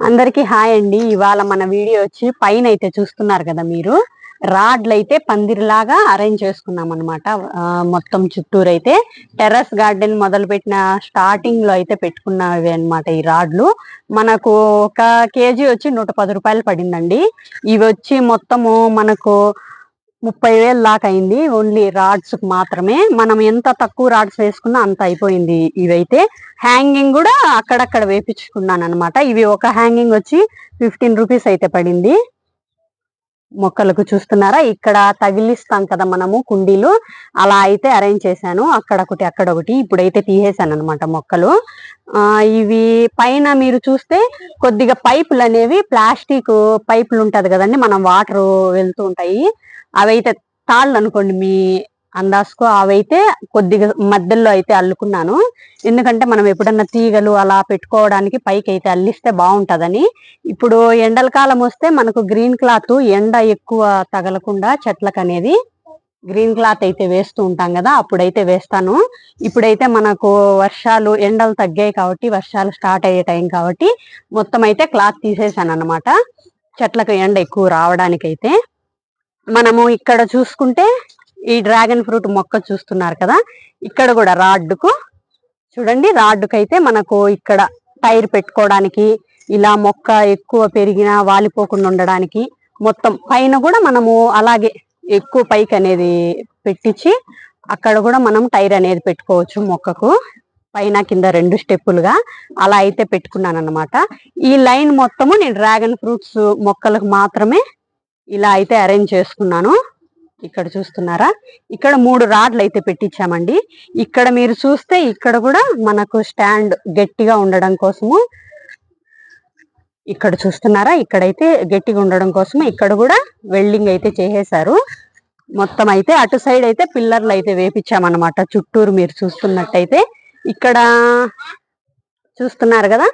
అందరికి హాయ్ అండి. ఇవాళ మన వీడియో వచ్చి పైన అయితే చూస్తున్నారు కదా మీరు. రాడ్లు అయితే పందిరిలాగా అరేంజ్ చేసుకున్నాం అనమాట మొత్తం చుట్టూరు అయితే టెర్రస్ గార్డెన్ మొదలు పెట్టిన స్టార్టింగ్లో అయితే పెట్టుకున్నవి అన్నమాట ఈ రాడ్లు. మనకు ఒక కేజీ వచ్చి నూట పది రూపాయలు పడిందండి. ఇవి వచ్చి మొత్తము మనకు ముప్పై వేలు దాకా అయింది. ఓన్లీ రాడ్స్ మాత్రమే. మనం ఎంత తక్కువ రాడ్స్ వేసుకున్నా అంత అయిపోయింది ఇవైతే. హ్యాంగింగ్ కూడా అక్కడక్కడ వేపించుకున్నాను అనమాట ఇవి ఒక హ్యాంగింగ్ వచ్చి ఫిఫ్టీన్ రూపీస్ అయితే పడింది. మొక్కలకు చూస్తున్నారా? ఇక్కడ తగిలిస్తాం కదా మనము కుండీలు. అలా అయితే అరేంజ్ చేశాను. అక్కడ ఒకటి అక్కడ ఒకటి. ఇప్పుడైతే తీసేసాను అనమాట మొక్కలు. ఆ ఇవి పైన మీరు చూస్తే కొద్దిగా పైపులు అనేవి ప్లాస్టిక్ పైపులు ఉంటది కదండి. మనం వాటర్ వెళ్తూ ఉంటాయి. అవైతే తాళ్ళు అనుకోండి మీ అందాస్కో అవైతే కొద్దిగా మధ్యలో అయితే అల్లుకున్నాను. ఎందుకంటే మనం ఎప్పుడన్నా తీగలు అలా పెట్టుకోవడానికి పైకి అయితే అల్లిస్తే బాగుంటుందని. ఇప్పుడు ఎండల కాలం వస్తే మనకు గ్రీన్ క్లాత్ ఎండ ఎక్కువ తగలకుండా చెట్లకు అనేది గ్రీన్ క్లాత్ అయితే వేస్తూ ఉంటాం కదా అప్పుడైతే వేస్తాను. ఇప్పుడైతే మనకు వర్షాలు ఎండలు తగ్గాయి కాబట్టి వర్షాలు స్టార్ట్ అయ్యే టైం కాబట్టి మొత్తం అయితే క్లాత్ తీసేసాను అనమాట చెట్లకు ఎండ ఎక్కువ రావడానికైతే. మనము ఇక్కడ చూసుకుంటే ఈ డ్రాగన్ ఫ్రూట్ మొక్క చూస్తున్నారు కదా? ఇక్కడ కూడా రాడ్డుకు చూడండి రాడ్డుకు అయితే మనకు ఇక్కడ టైర్ పెట్టుకోవడానికి ఇలా మొక్క ఎక్కువ పెరిగినా వాలిపోకుండా ఉండడానికి మొత్తం పైన కూడా మనము అలాగే ఎక్కువ పైకి అనేది పెట్టించి అక్కడ కూడా మనం టైర్ అనేది పెట్టుకోవచ్చు మొక్కకు. పైన కింద రెండు స్టెప్పులుగా అలా అయితే పెట్టుకున్నాను అనమాట ఈ లైన్ మొత్తము నేను డ్రాగన్ ఫ్రూట్స్ మొక్కలకు మాత్రమే ఇలా అయితే అరేంజ్ చేసుకున్నాను. ఇక్కడ చూస్తున్నారా? ఇక్కడ మూడు రాడ్లు అయితే పెట్టించామండి. ఇక్కడ మీరు చూస్తే ఇక్కడ కూడా మనకు స్టాండ్ గట్టిగా ఉండడం కోసము ఇక్కడ చూస్తున్నారా? ఇక్కడైతే గట్టిగా ఉండడం కోసము ఇక్కడ కూడా వెల్డింగ్ అయితే చేసేసారు మొత్తం అయితే అటు సైడ్ అయితే పిల్లర్లు అయితే వేపించామన్నమాట. చుట్టూరు మీరు చూస్తున్నట్టయితే. ఇక్కడ చూస్తున్నారు కదా?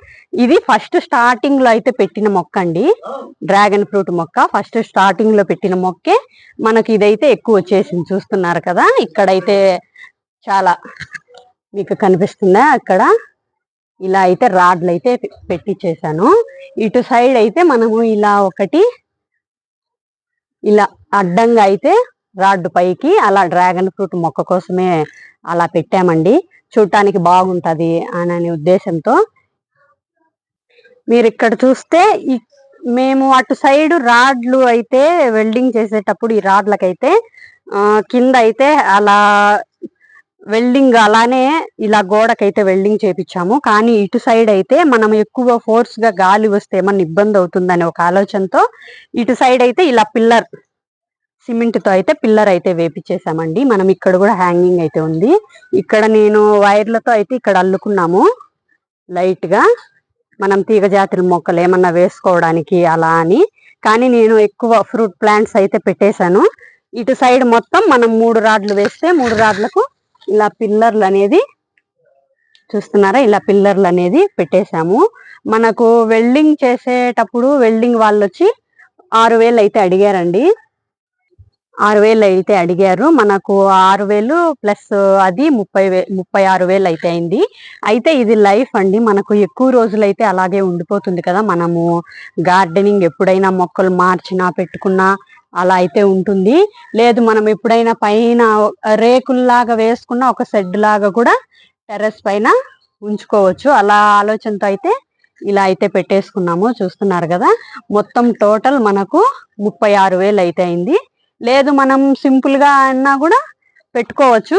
ఇది ఫస్ట్ స్టార్టింగ్లో అయితే పెట్టిన మొక్క అండి డ్రాగన్ ఫ్రూట్ మొక్క ఫస్ట్ స్టార్టింగ్లో పెట్టిన మొక్కే మనకి ఇదైతే ఎక్కువ వచ్చేసింది. చూస్తున్నారు కదా? ఇక్కడైతే చాలా మీకు కనిపిస్తుందా అక్కడ? ఇలా అయితే రాడ్లు అయితే పెట్టించేసాను ఇటు సైడ్ అయితే మనము ఇలా ఒకటి ఇలా అడ్డంగా అయితే రాడ్డు పైకి అలా డ్రాగన్ ఫ్రూట్ మొక్క కోసమే అలా పెట్టామండి. చూడటానికి బాగుంటది అనే ఉద్దేశంతో మీరు ఇక్కడ చూస్తే మేము అటు సైడ్ రాడ్లు అయితే వెల్డింగ్ చేసేటప్పుడు ఈ రాడ్లకైతే కింద అయితే అలా వెల్డింగ్ అలానే ఇలా గోడకైతే వెల్డింగ్ చేపించాము కానీ ఇటు సైడ్ అయితే మనం ఎక్కువ ఫోర్స్గా గాలి వస్తే ఏమన్నా ఇబ్బంది అవుతుందనే ఒక ఆలోచనతో ఇటు సైడ్ అయితే ఇలా పిల్లర్ సిమెంట్తో అయితే పిల్లర్ అయితే వేపించేసామండి మనం ఇక్కడ కూడా హ్యాంగింగ్ అయితే ఉంది. ఇక్కడ నేను వైర్లతో అయితే ఇక్కడ అల్లుకున్నాము. లైట్గా. మనం తీగ జాతుల మొక్కలు ఏమన్నా వేసుకోవడానికి అలా అని. కానీ నేను ఎక్కువ ఫ్రూట్ ప్లాంట్స్ అయితే పెట్టేశాను. ఇటు సైడ్ మొత్తం మనం మూడు రాడ్లు వేస్తే మూడు రాడ్లకు ఇలా పిల్లర్లు అనేది చూస్తున్నారా? ఇలా పిల్లర్లు అనేది పెట్టేశాము. మనకు వెల్డింగ్ చేసేటప్పుడు వెల్డింగ్ వాళ్ళు వచ్చి ఆరు వేలు అయితే అడిగారండి. ఆరు వేలు అయితే అడిగారు. మనకు ఆరు వేలు ప్లస్ అది ముప్పై వే ముప్పై ఆరు వేలు అయితే అయింది. అయితే ఇది లైఫ్ అండి. మనకు ఎక్కువ రోజులు అయితే అలాగే ఉండిపోతుంది కదా. మనము గార్డెనింగ్ ఎప్పుడైనా మొక్కలు మార్చినా పెట్టుకున్నా అలా అయితే ఉంటుంది. లేదు మనం ఎప్పుడైనా పైన రేకుల్లాగా వేసుకున్న ఒక షెడ్ లాగా కూడా టెర్రస్ పైన ఉంచుకోవచ్చు. అలా ఆలోచనతో అయితే ఇలా అయితే పెట్టేసుకున్నాము. చూస్తున్నారు కదా. మొత్తం టోటల్ మనకు ముప్పై ఆరు వేలు అయితే అయింది. లేదు మనం సింపుల్గా అన్నా కూడా పెట్టుకోవచ్చు.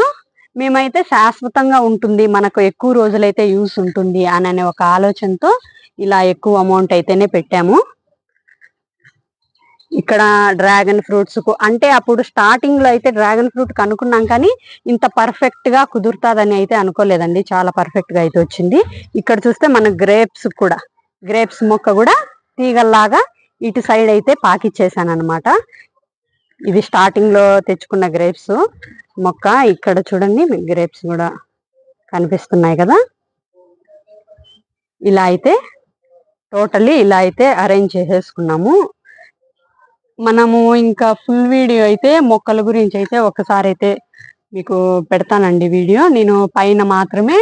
మేమైతే శాశ్వతంగా ఉంటుంది. మనకు ఎక్కువ రోజులైతే యూస్ ఉంటుంది అని ఒక ఆలోచనతో ఇలా ఎక్కువ అమౌంట్ అయితేనే పెట్టాము. ఇక్కడ డ్రాగన్ ఫ్రూట్స్ అంటే అప్పుడు స్టార్టింగ్లో అయితే డ్రాగన్ ఫ్రూట్ కనుక్కున్నాం కానీ ఇంత పర్ఫెక్ట్గా అయితే అనుకోలేదండి. చాలా పర్ఫెక్ట్గా అయితే వచ్చింది. ఇక్కడ చూస్తే మన గ్రేప్స్ కూడా గ్రేప్స్ మొక్క కూడా తీగల్లాగా ఇటు సైడ్ అయితే పాకిచ్చేసాను అనమాట ఇది స్టార్టింగ్లో తెచ్చుకున్న గ్రేప్స్ మొక్క ఇక్కడ చూడండి గ్రేప్స్ కూడా కనిపిస్తున్నాయి కదా. ఇలా అయితే టోటలీ ఇలా అయితే అరేంజ్ చేసేసుకున్నాము. మనము ఇంకా ఫుల్ వీడియో అయితే మొక్కల గురించి అయితే ఒకసారి అయితే మీకు పెడతానండి వీడియో నేను పైన మాత్రమే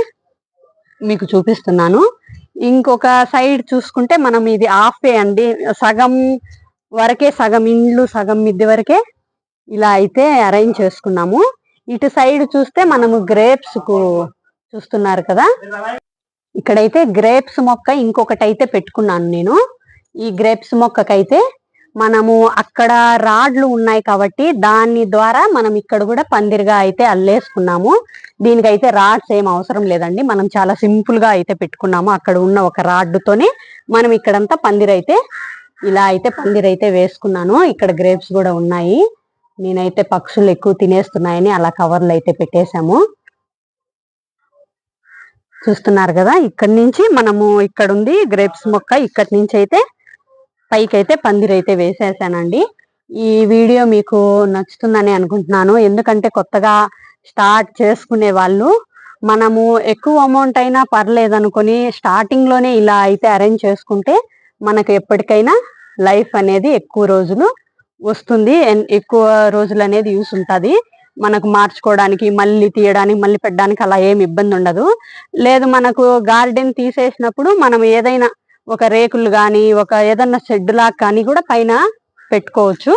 మీకు చూపిస్తున్నాను. ఇంకొక సైడ్ చూసుకుంటే మనం ఇది హాఫ్ అండి. సగం వరకే సగం ఇండ్లు సగం మిద్దె వరకే ఇలా అయితే అరేంజ్ చేసుకున్నాము. ఇటు సైడ్ చూస్తే మనము గ్రేప్స్కు చూస్తున్నారు కదా. ఇక్కడైతే గ్రేప్స్ మొక్క ఇంకొకటి అయితే పెట్టుకున్నాను నేను. ఈ గ్రేప్స్ మొక్కకైతే మనము అక్కడ రాడ్లు ఉన్నాయి కాబట్టి దాని ద్వారా మనం ఇక్కడ కూడా పందిరిగా అయితే అల్లేసుకున్నాము. దీనికైతే రాడ్స్ ఏం అవసరం లేదండి. మనం చాలా సింపుల్గా అయితే పెట్టుకున్నాము. అక్కడ ఉన్న ఒక రాడ్డుతోనే మనం ఇక్కడంతా పందిరైతే ఇలా అయితే పందిరైతే వేసుకున్నాను. ఇక్కడ గ్రేప్స్ కూడా ఉన్నాయి. నేనైతే పక్షులు ఎక్కువ తినేస్తున్నాయని అలా కవర్లు అయితే పెట్టేశాము. చూస్తున్నారు కదా ఇక్కడి నుంచి మనము ఇక్కడ ఉంది గ్రేప్స్ మొక్క. ఇక్కడి నుంచి అయితే పైకి అయితే పందిరైతే వేసేసానండి. ఈ వీడియో మీకు నచ్చుతుందని అనుకుంటున్నాను. ఎందుకంటే కొత్తగా స్టార్ట్ చేసుకునే వాళ్ళు మనము ఎక్కువ అమౌంట్ అయినా పర్లేదు అనుకొని ఇలా అయితే అరేంజ్ చేసుకుంటే మనకు ఎప్పటికైనా లైఫ్ అనేది ఎక్కువ రోజులు వస్తుంది. అండ్ ఎక్కువ రోజులు అనేది యూస్ ఉంటుంది. మనకు మార్చుకోవడానికి మళ్ళీ తీయడానికి మళ్ళీ పెట్టడానికి అలా ఏమి ఇబ్బంది ఉండదు. లేదు మనకు గార్డెన్ తీసేసినప్పుడు మనం ఏదైనా ఒక రేకులు కానీ ఒక ఏదన్నా షెడ్ లాగా కానీ కూడా పైన పెట్టుకోవచ్చు.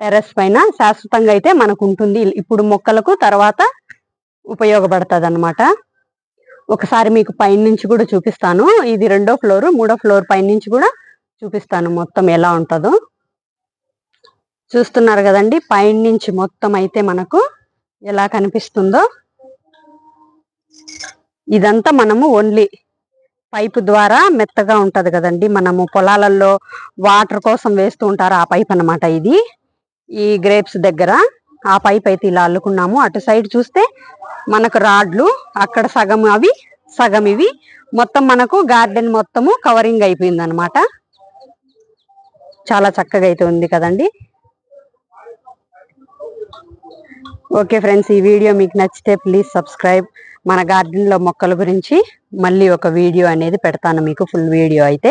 టెర్రస్ పైన శాశ్వతంగా అయితే మనకు ఉంటుంది. ఇప్పుడు మొక్కలకు తర్వాత ఉపయోగపడుతుంది అనమాట ఒకసారి మీకు పైన నుంచి కూడా చూపిస్తాను. ఇది రెండో ఫ్లోర్ మూడో ఫ్లోర్ పైన నుంచి కూడా చూపిస్తాను మొత్తం ఎలా ఉంటుందో. చూస్తున్నారు కదండి పైన నుంచి మొత్తం అయితే మనకు ఎలా కనిపిస్తుందో. ఇదంతా మనము ఓన్లీ పైపు ద్వారా మెత్తగా ఉంటది కదండి. మనము పొలాలలో వాటర్ కోసం వేస్తూ ఉంటారు ఆ పైప్ అన్నమాట ఇది. ఈ గ్రేప్స్ దగ్గర ఆ పైప్ అయితే ఇలా అల్లుకున్నాము. అటు సైడ్ చూస్తే మనకు రాడ్లు అక్కడ సగం అవి సగం ఇవి. మొత్తం మనకు గార్డెన్ మొత్తము కవరింగ్ అయిపోయింది అనమాట చాలా చక్కగా అయితే ఉంది కదండి. ఓకే ఫ్రెండ్స్ ఈ వీడియో మీకు నచ్చితే ప్లీజ్ సబ్స్క్రైబ్. మన గార్డెన్లో మొక్కల గురించి మళ్ళీ ఒక వీడియో అనేది పెడతాను మీకు ఫుల్ వీడియో అయితే.